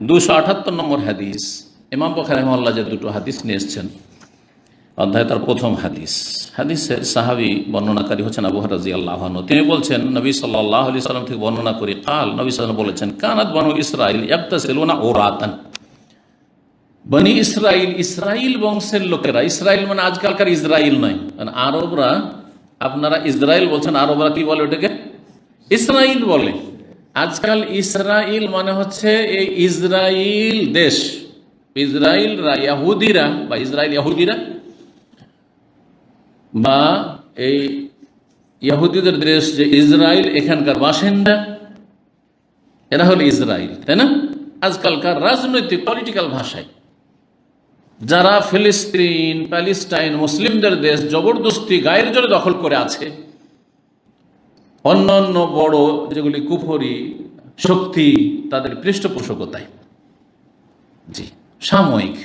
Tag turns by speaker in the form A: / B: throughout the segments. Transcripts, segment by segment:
A: দুশো আঠাত্তর নম্বর হাদিস। ইমাম বখার রহমাল্লাহ যে দুটো হাদিস নিয়ে এসছেন, অধ্যায় তার প্রথম হাদিস। হাদিসে সাহাবি বর্ণনাকারী হচ্ছেন আবু রাজি আল্লাহ তিনি বলছেন, নবী সাল্লাহ আলি সাল্লাম থেকে বর্ণনা করি। কাল নবী সাল্লাম বলেছেন, কানাত বানু ইসরাইল ইয়াক্তাসিলুনা ও রাতান বনি ইসরাইল ইসরাইল বংশের লোকেরা ইসরাইল মানে আজকালকার ইসরাইল নয়। মানে আরবরা, আপনারা ইসরাইল বলছেন, আরবরা কি বলে ওটাকে? ইসরাইল বলে। আজকাল ইসরাইল মানে হচ্ছে এই ইসরায়েল দেশ। ইসরাইল ইয়াহুদিরা বা ইসরায়েল ইয়াহুদিরা বা এই ইয়াহুদিদের দেশ যে ইসরায়েল এখানকার বাসিন্দা, এরা হলো ইসরায়েল তাই না? আজকালকার রাজনৈতিক পলিটিক্যাল ভাষায়। যারা ফিলিস্তিন, প্যালেস্টাইন, মুসলিমদের দেশ, জবরদস্তি, গায়ের জোরে দখল করে আছে অন্যান্য বড় যেগুলি কুফরি শক্তি, তাদের পৃষ্ঠপোষকতায়। জি, সাময়িক।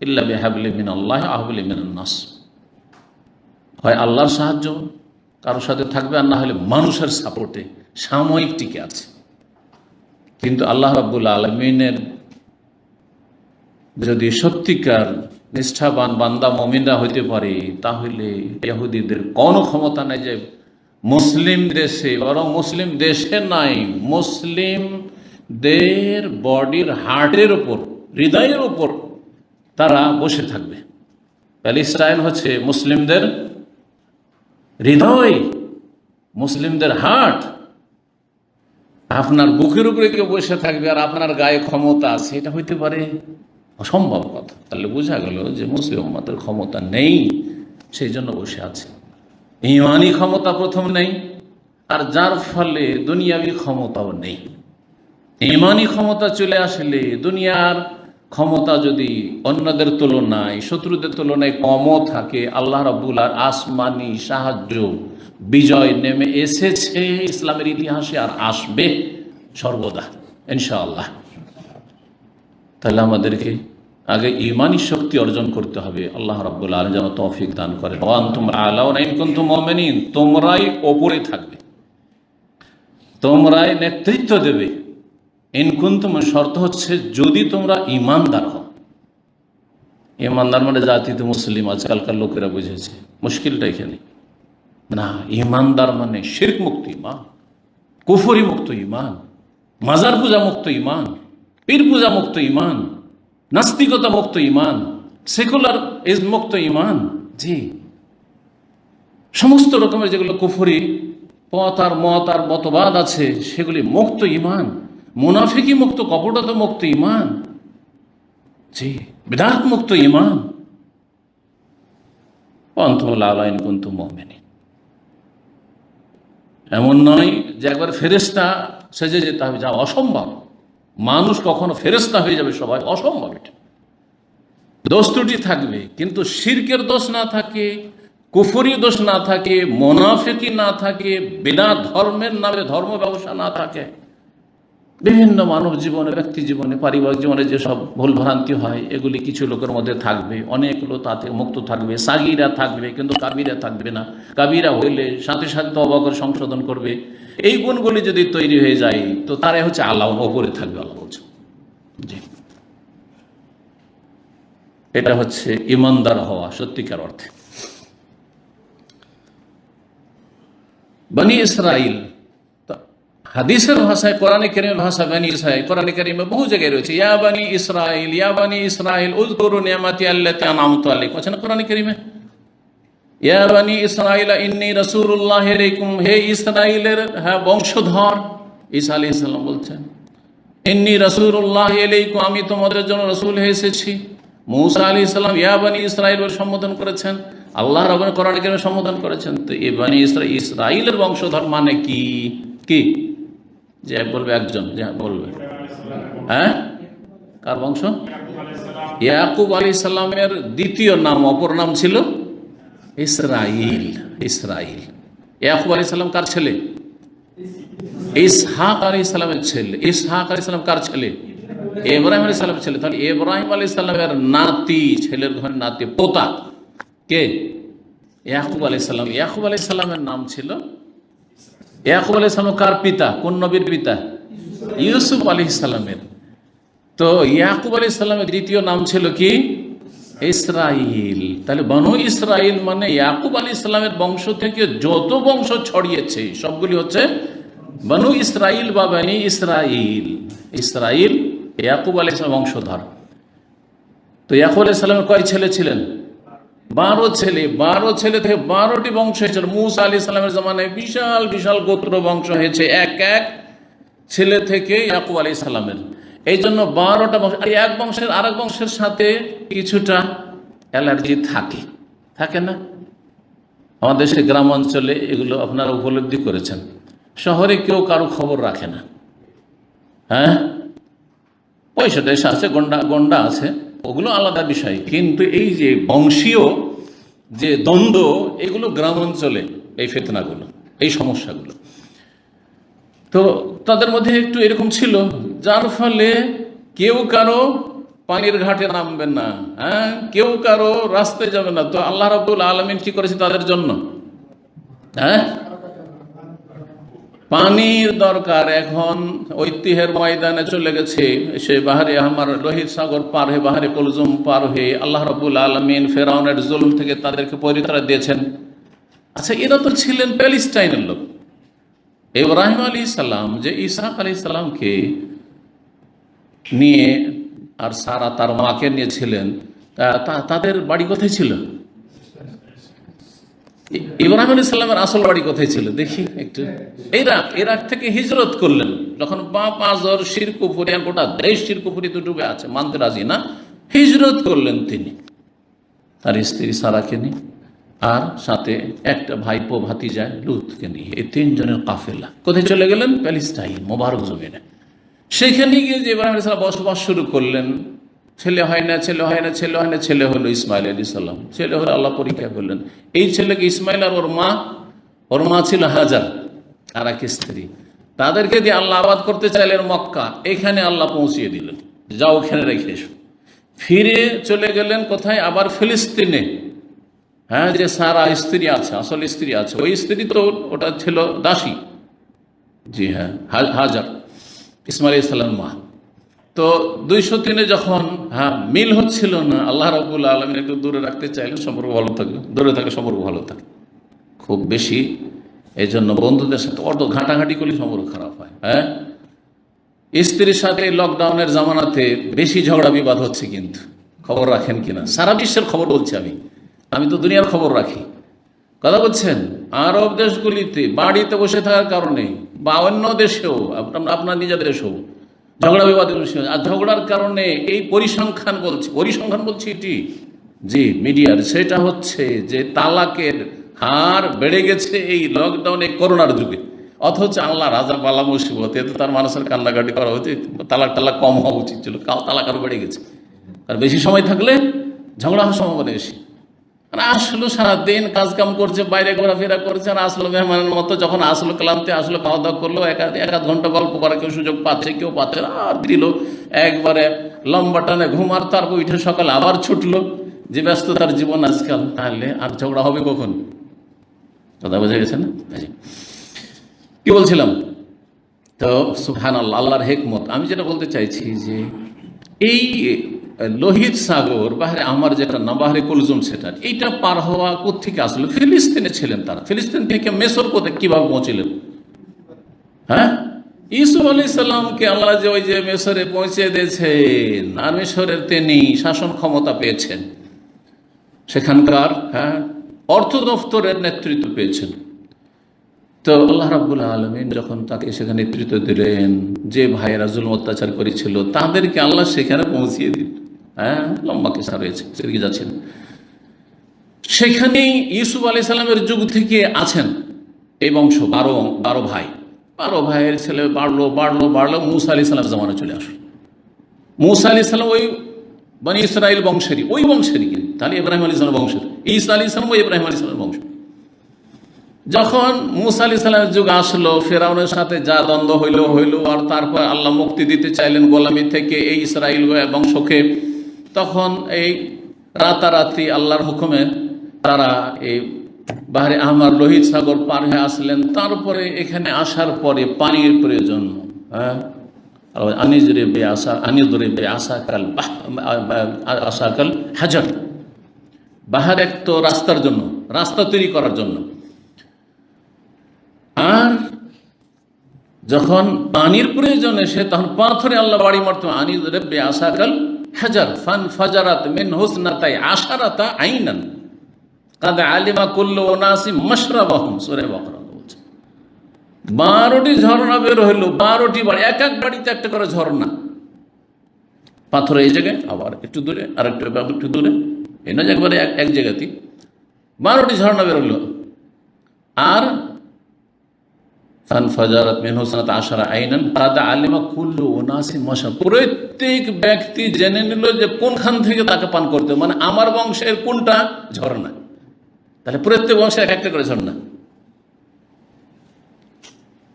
A: ইল্লা বেহাবলি মিন আল্লাহ আহবলি মিন নাস হয় আল্লাহর সাহায্য, কারোর সাথে থাকবে আর না হলে মানুষের সাপোর্টে সাময়িক টিকে আছে। কিন্তু আল্লাহ রাবুল আলমিনের যদি সত্যিকার নিষ্ঠাবান বান্দা, মমিনরা হইতে পারে, তাহলে ইহুদিদের কোনো ক্ষমতা নেই যে মুসলিম দেশে, বরং মুসলিম দেশে নাই, মুসলিমদের বডির হার্টের ওপর হৃদয়ের ওপর তারা বসে থাকবে। প্যালেস্টাইন হচ্ছে মুসলিমদের হৃদয়, মুসলিমদের হার্ট। আপনার বুকের উপরে কেউ বসে থাকবে আর আপনার গায়ে ক্ষমতা আছে, এটা হইতে পারে অসম্ভব কথা। তাহলে বোঝা গেল যে মুসলিম আমাদের ক্ষমতা নেই, সেই জন্য বসে আছে। ইমানি ক্ষমতা প্রথম নেই, আর যার ফলে দুনিয়াবি ক্ষমতাও নেই। ইমানি ক্ষমতা চলে আসলে দুনিয়ার ক্ষমতা যদি অন্যদের তুলনায়, শত্রুদের তুলনায় কমও থাকে, আল্লাহ রাবুল আর আসমানি সাহায্য বিজয় নেমে এসেছে, ইসলামের ইতিহাসে আর আসবে সর্বদা, ইনশাআল্লাহ। তাহলে আমাদেরকে আগে ইমানি শক্তি অর্জন করতে হবে। আল্লাহ রাবুল আলম যেন তৌফিক দান করে তোমরা আলাউ নাইন কিন্তু তোমরাই ওপরে থাকবে। তোমরাই নেতৃত্ব দেবে। ইনকুন্তম শর্ত হচ্ছে যদি তোমরা ইমানদার হও। ইমানদার মানে জাতিতে মুসলিম, আজকালকার লোকেরা বুঝেছে। মুশকিলটা এখানে। না, ইমানদার মানে শির্ক মুক্ত ইমান, কুফরি মুক্ত ইমান, মাজার পূজা মুক্ত ইমান, পীর পূজা মুক্ত ইমান নাস্তিকতা মুক্ত ইমান, সেকুলার ইজ মুক্ত ইমান, জি। সমস্ত রকমের যেগুলো কুফরি, পথ আর মত আর মতবাদ আছে, সেগুলি মুক্ত ইমান মুনাফিকি মুক্ত, কপটতা মুক্ত ইমান, জি বিরাট মুক্ত ইমান। অন্তমুল আলাইন কুন্তু মোমেনি। এমন নয় যে একবার ফেরেস্তা সেজে যেতে হবে, যা অসম্ভব। মানুষ কখনো ফেরেস্তা হয়ে যাবে সবাই, অসম্ভব এটা। দোষ ত্রুটি থাকবে, কিন্তু শির্কের দোষ না থাকে কুফরি দোষ না থাকে, মোনাফেকি না থাকে, বিনা ধর্মের নামে ধর্ম ব্যবসা না থাকে। বিভিন্ন মানব জীবনে, ব্যক্তি জীবনে, পারিবারিক জীবনে যেসব ভুল ভ্রান্তি হয়, এগুলি কিছু লোকের মধ্যে থাকবে। অনেক লোক তাতে মুক্ত থাকবে, সাগিরা থাকবে, কিন্তু কাবিরা থাকবে না। কাবিরা হইলে সাথে সাথে তবা করে সংশোধন করবে। এই গুণগুলি যদি তৈরি হয়ে যায়, তো তারাই হচ্ছে আল্লাহ ওপরে থাকবে, আল্লাহ বলছে। জি। এটা হচ্ছে ইমানদার হওয়া সত্যিকার অর্থে। বনি ইসরাইল হাদিসের ভাষায়, কোরআনে করিমের ভাষা বানি ইসরাইল কোরআনে করিমে বহু জায়গায় রয়েছে। ইয়া বানি ইসরাইল ইয়া বানি ইসরাইল উযকুরু নিয়ামাতি আল্লাতি আনআমতু আলাইকুম। আছে না, কোরআনে করিমে? ইয়া বানি ইসরাইল ইন্নী রাসূলুল্লাহ আলাইকুম। হে ইসরাইলের হ্যাঁ বংশধর, ঈসা আলাইহিস সালাম বলছেন, ইন্নী রাসূলুল্লাহ আলাইকুম, আমি তোমাদের জন্য রাসূল হয়ে এসেছি। মূসা আলাইহিস সালাম, ইয়া বানি ইসরাইল বলে সম্বোধন করেছেন। আল্লাহ রাব্বুল কোরআনে করিমে সম্বোধন করেছেন। তো এই বানি ইসরাইল ইসরাইলের বংশধর মানে কি? কি? যে বলবে একজন, যে বলবে। হ্যাঁ? কার বংশ? ইয়াকুব আলী সাল্লামের দ্বিতীয় নাম, অপর নাম ছিল ইসরাইল ইসরাইল ইয়াকুব আলী সাল্লাম কার ছেলে? ইসহাক আলী সাল্লামের ছেলে। ইসহাক আলী সাল্লাম কার ছেলে? এব্রাহিম আলী সাল্লামের ছেলে। তাহলে এব্রাহিম আলী সাল্লামের নাতি, ছেলের ঘরের নাতি, পোতা কে? ইয়াকুব আলী সাল্লাম ইয়াকুব আলী সাল্লামের নাম ছিল ইয়াকুব আলী সালাম কার পিতা? কোন নবীর পিতা? ইউসুফ আলী ইসলামের তো ইয়াকুব আলী ইসলামের দ্বিতীয় নাম ছিল কি? ইসরাইল তাহলে বনু ইসরাইল মানে ইয়াকুব আলী ইসলামের বংশ থেকে যত বংশ ছড়িয়েছে, সবগুলি হচ্ছে বনু ইসরাইল বা বানি ইসরাইল ইসরাইল ইয়াকুব আলী ইসলাম বংশধর। তো ইয়াকুব আলী ইসলামের কয় ছেলে ছিলেন? বারো ছেলে বারো ছেলে থেকে বারোটি বংশ হয়েছিল। মুসা আলী ইসলামের জমানায় বিশাল বিশাল গোত্র বংশ হয়েছে। এক এক ছেলে থেকে ইয়াকুব আলী ইসলামের এই জন্য বারোটা বংশ আর এক বংশের আর এক বংশের সাথে কিছুটা অ্যালার্জি থাকে। থাকে না? আমাদের দেশে গ্রাম অঞ্চলে এগুলো আপনারা উপলব্ধি করেছেন। শহরে কেউ কারও খবর রাখে না। হ্যাঁ? পয়সাটা এসে আছে, গন্ডা গন্ডা আছে। ওগুলো আলাদা বিষয়। কিন্তু এই যে বংশীয় যে দ্বন্দ্ব, এগুলো গ্রাম অঞ্চলে এই ফেতনাগুলো, এই সমস্যাগুলো। তো তাদের মধ্যে একটু এরকম ছিল, যার ফলে কেউ কারও পানির ঘাটে নামবেন না হ্যাঁ? কেউ কারও রাস্তায় যাবে না। তো আল্লাহ রাবুল আলমিন কি করেছে তাদের জন্য? হ্যাঁ? পানির দরকার। এখন ঐতিহ্যের ময়দানে চলে গেছে। সে বাহারে আমার লোহিত সাগর পার হয়ে, বাহারে কলজুম পার হয়ে আল্লাহ রবুল আলমিন ফেরাউনের জুলুম থেকে তাদেরকে পরিত্রাণ দিয়েছেন। আচ্ছা এরা তো ছিলেন প্যালিস্টাইনের লোক। ইব্রাহিম আলী সালাম, যে ইসাক আলী সালামকে নিয়ে আর সারা তার মাকে নিয়েছিলেন তাদের বাড়ি কোথায় ছিল? ইব্রাহিম আলী সাল্লামের আসল বাড়ি কোথায় ছিল? দেখি একটু। ইরাক ইরাক থেকে হিজরত করলেন। যখন বাপ শিরকুপুরি গোটা দেশ শিরকুপুরি তো ডুবে আছে, মানতে রাজি না, হিজরত করলেন তিনি। তার স্ত্রী সারাকে নিয়ে, আর সাথে একটা ভাইপো ভাতি যায় লুতকে নিয়ে, এই তিনজনের কাফেলা। কোথায় চলে গেলেন? প্যালিস্টাইন, মোবারক জমিনে। সেখানে গিয়ে যে ইব্রাহিম সাল্লাম বসবাস শুরু করলেন ছেলে হয় না, ছেলে হয় না, ছেলে হয় না, ছেলে হলো ইসমাইল আলী সাল্লাম ছেলে হলো আল্লাহ পরীক্ষা করলেন। এই ছেলেকে ইসমাইল আর ওর মা ওর মা ছিল হাজার আর এক স্ত্রী। তাদেরকে দিয়ে আল্লাহ আবাদ করতে চাইলেন মক্কা। এখানে আল্লাহ পৌঁছিয়ে দিলেন। যাও ওখানে রেখে এসো। ফিরে চলে গেলেন কোথায়? আবার ফিলিস্তিনে। হ্যাঁ যে সারা স্ত্রী আছে, আসল স্ত্রী আছে। ওই স্ত্রী তো ওটা ছিল দাসী। জি হ্যাঁ হাজার। ইসমাইল ইসলাম মা। তো দুইশো তিনে যখন হ্যাঁ মিল হচ্ছিল না, আল্লাহ রাবুল আলমিন একটু দূরে রাখতে চাইলেন, সম্পর্ক ভালো থাকে, দূরে থাকে, সম্পর্ক ভালো থাকে। খুব বেশি এই জন্য বন্ধুদের সাথে অত ঘাঁটাঘাঁটি করলে সম্পর্ক খারাপ হয় হ্যাঁ? স্ত্রীর সাথে লকডাউনের জামানাতে বেশি ঝগড়া বিবাদ হচ্ছে কিন্তু, খবর রাখেন কিনা? সারা বিশ্বের খবর বলছি আমি আমি তো দুনিয়ার খবর রাখি। কথা বলছেন? আরব দেশগুলিতে বাড়িতে বসে থাকার কারণে বা অন্য দেশেও, আপনার আপনার নিজের দেশেও ঝগড়া বিবাদের বিষয় আর ঝগড়ার কারণে এই পরিসংখ্যান বলছি। পরিসংখ্যান বলছি এটি? জি, মিডিয়ার। সেটা হচ্ছে যে তালাকের হার বেড়ে গেছে এই লকডাউনে করোনার যুগে। অথচ আল্লাহ রাজা পালা মুসিবত এতে তার মানুষের কান্নাকাটি করা উচিত। তালাক টালাক কম হওয়া উচিত ছিল। তালাক আরও বেড়ে গেছে। আর বেশি সময় থাকলে ঝগড়া হওয়ার সম্ভাবনা বেশি। আসলো সারাদিন কাজ কাম করছে, বাইরে ঘোরাফেরা করছে, আর আসলো মেহমানের মতো, যখন আসলো ক্লান্তি, আসলো খাওয়া দাওয়া করল, এক আধ ঘণ্টা গল্প করার কেউ সুযোগ পাচ্ছে, কেউ পাচ্ছে আর দিল। একবারে লম্বা টানে ঘুমার তারপর উঠে সকালে আবার ছুটলো। যে ব্যস্ততার জীবন আজকাল, তাহলে আর ঝগড়া হবে কখন? কথা বোঝা গেছে না? কি বলছিলাম? তো সুহান আল্লাহ আল্লাহর হেকমত। আমি যেটা বলতে চাইছি যে, এই লোহিত সাগর, বাহারে আমার যেটা না, বাহারে কুলজুম সেটা। এইটা পার হওয়া কোথেকে আসলো? ফিলিস্তিনে ছিলেন তারা। ফিলিস্তিন থেকে মেসর কোথায় কীভাবে পৌঁছিলেন? হ্যাঁ? ইসুফ আলি সাল্লামকে আল্লাহ যে ওই যে মেসরে পৌঁছে দিয়েছেন, আর মেসরের তিনি শাসন ক্ষমতা পেয়েছেন। সেখানকার হ্যাঁ অর্থ দফতরের নেতৃত্ব পেয়েছেন। তো আল্লাহ রাবুল আলমিন যখন তাকে সেখানে নেতৃত্ব দিলেন, যে ভাইয়েরা জুলম অত্যাচার করেছিল, তাদেরকে আল্লাহ সেখানে পৌঁছিয়ে দিল হ্যাঁ লম্বা কেসা রয়েছে, সেদিকে যাচ্ছেন। সেখানেই ইউসুফ আলি সাল্লামের যুগ থেকে আছেন এই বংশ, বারো বারো ভাই। বারো ভাইয়ের ছেলে বাড়লো বাড়লো বাড়লো, মুসা আলি সাল্লাম জামানা চলে আসলো। মুসা আলি সাল্লাম ওই বানি ইসরায়েল বংশেরই, ওই বংশেরই কিন্তু, তাহলে ইব্রাহিম আলী সাল্লাম বংশের। ঈসা আলী সাল্লাম ওই ইব্রাহিম আলী সাল্লাম বংশ। যখন মুসা আলি সাল্লামের যুগ আসলো, ফেরাউনের সাথে যা দ্বন্দ্ব হইল হইল, আর তারপর আল্লাহ মুক্তি দিতে চাইলেন গোলামি থেকে এই ইসরায়েল বংশকে। তখন এই রাতারাতি আল্লাহর হুকুমে তারা এই বাহারে আহমার লোহিত সাগর পার হয়ে আসলেন। তারপরে এখানে আসার পরে পানির প্রয়োজন। হ্যাঁ? আনিজরে বে আসা, আনিজরে বে আসা কাল আসা কাল হাজার। বাহার এক তো রাস্তার জন্য, রাস্তা তৈরি করার জন্য। আর যখন পানির প্রয়োজন এসে, তখন পাথরে আল্লাহ বাড়ি মারতো আনি রেব্বে আসাকাল হাজার ফান ফাজারাত মিন হুসনাতাই আশারাতা আইনান। কাদা আলিমা কুল্লু ওনাসি মশরাবাহুম, সূরা বাকরা বলছে। বারোটি ঝর্ণা বের হইল, বারোটি বাড়ি এক এক বাড়িতে একটা করে ঝর্ণা। পাথর এই জায়গায়, আবার একটু দূরে আর একটু একটু দূরে, এই না একবারে এক এক জায়গাতেই। বারোটি ঝর্ণা বের হইল। আর মিন আশারা আইনান আলিমা কুল্লু মশা। প্রত্যেক ব্যক্তি জেনে নিল যে কোনখান থেকে তাকে পান করতে মানে আমার বংশের কোনটা? ঝর্ণা। তাহলে প্রত্যেক বংশে এক একটা করে ঝর্ণা।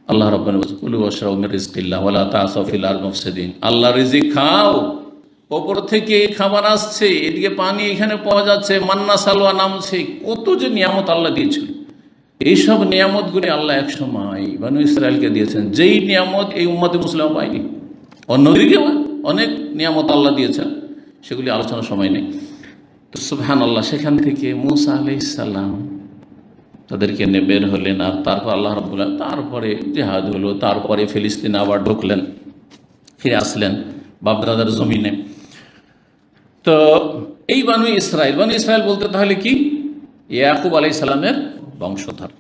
A: আল্লাহ রব্বানি কুলু ওয়াশরাবু মির রিজকিল্লাহ ওয়ালা মুফসিদিন। আল্লাহ রিজিক খাও। ওপর থেকে খাবার আসছে, এদিকে পানি এখানে পাওয়া যাচ্ছে, মান্না সালোয়া নামছে। কত যে নিয়ামত আল্লাহ দিয়েছিল এইসব নিয়ামতগুলি আল্লাহ এক সময় বানু ইসরায়েলকে দিয়েছেন। যেই নিয়ামত এই উম্মতে মুসলিম পায়নি। অন্যদিকে অনেক নিয়ামত আল্লাহ দিয়েছেন। সেগুলি আলোচনার সময় নেই। তো সুবহান আল্লাহ সেখান থেকে মুসা আলাইসাল্লাম তাদেরকে নিয়ে বের হলেন আর তারপর আল্লাহ রবুল্লাহ তারপরে জেহাদ হলো। তারপরে ফিলিস্তিন আবার ঢুকলেন, ফিরে আসলেন বাপদাদার জমিনে। তো এই বানু ইসরায়েল বানু ইসরায়েল বলতে তাহলে কি? ইয়াকুব আলাই সালামের বংশধর।